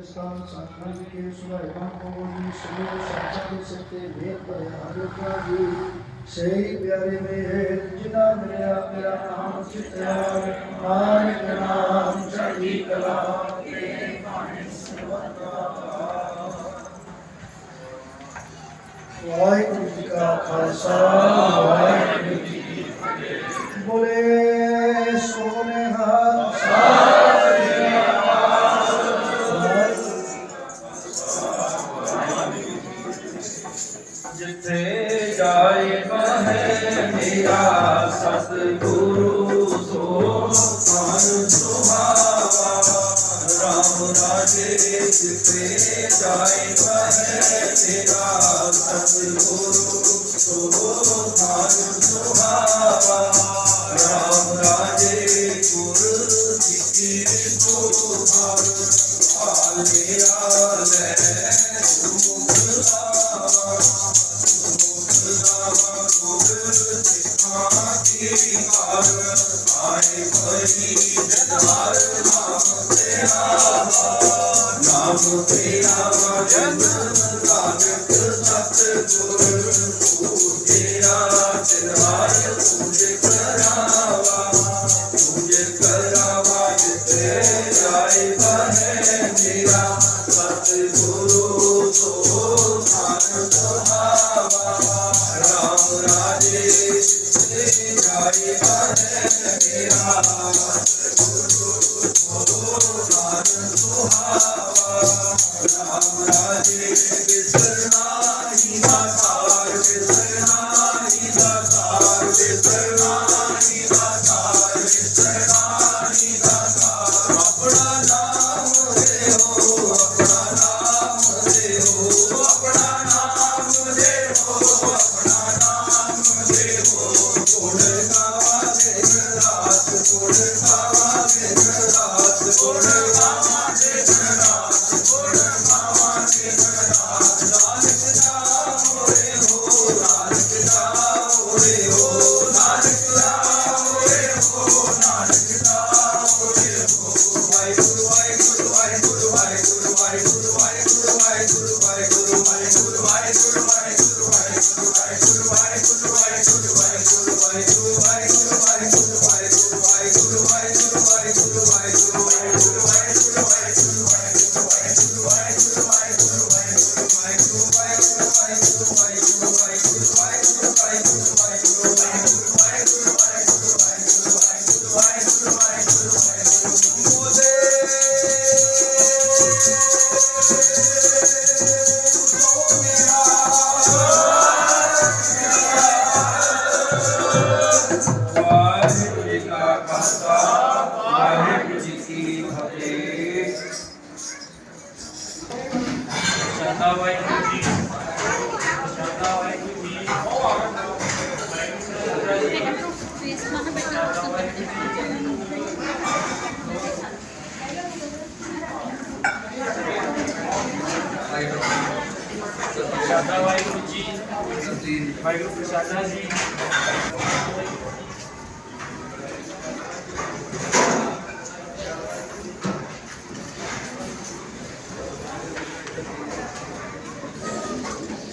राजस्थान संगठन के सुधारण को भी सुबह संचालित सकते वेद पर अयोध्या जी सही प्यारे में है। जिना मेरा मेरा नाम चित्रार नाम नाम सही कला वाहेगुरु जी का खालसा, वाहेगुरु जी की फतेह। बोले ਜਿੱਥੇ ਜਾਏ ਬਹਿ ਮੇਰਾ ਸਤਿਗੁਰੂ, ਸੋ ਮਨ ਸੁਹਾਵਾ ਰਾਮ ਰਾਜੇ ਜਿੱਥੇ ਜਾਏ ਬਹਿ ਮੇਰਾ ਸਤਿਗੁਰੂ, ਸੋ ਮਨ ਸੁਹਾਵਾ ਰਾਮ ਰਾਜੇ ਗੁਰ ਸਿੱਖੀ ਸੋ ਹਰ ਆਲਿਆ ਲੈ। ਹਾਰ ਆਏ ਕੋਈ ਜਨਹਾਰ ਨਾਮ ਤੇਰਾ ਨਾਮ ਤੇਰਾ ਵਜਨ ਨਾਨਕ ਸਤ ਗੁਰ ਤੂੰ ਤੇਰਾ ਜਨਹਾਰ ਤੁਝੇ ਕਰਾਵਾ ਤੁਝੇ ਕਰਾਵਾ ਜਿਤੇ ਜਾਏ ਬਹਿ ਮੇਰਾ ਸਤ ਗੁਰੂ ਸੋ ਨਾਨਕ ਹਾਵਾ ਰਾਮ ਰਾਜੇ ਜਾਈ ਮਾਰੇ ਤੇਰਾ ਗੁਰੂ ਹੋ ਨਾਨਕ ਸੁਹਾਵਾ ਰਾਮ ਰਾਜੇ ਬਿਸਰਨਾਹੀ ਦਾ ਸਾਰ ਬਿਸਰਨਾਹੀ ਦਾ ਸਾਰ ਬਿਸਰਨਾਹੀ ਦਾ ਸਾਰ ਬਿਸਰਨਾਹੀ ਦਾ ਸਾਰ ਆਪਣਾ ਨਾਮ ਦੇ ਹੋ ਆਪਣਾ ਨਾਮ ਦੇ Thank you. ਸ਼ਰਦਾ ਵਾਹਿਗੁਰੂ ਜੀ ਸ਼ਰਦਾ ਵਾਹਿਗੁਰੂ ਜੀ ਉਹ ਆ ਗਿਆ ਫੇਸ ਮਾਨਾ ਬੈਠਾ ਸ਼ਰਦਾ ਵਾਹਿਗੁਰੂ ਜੀ, ਵਾਹਿਗੁਰੂ ਪ੍ਰਸਾਦਾ ਜੀ।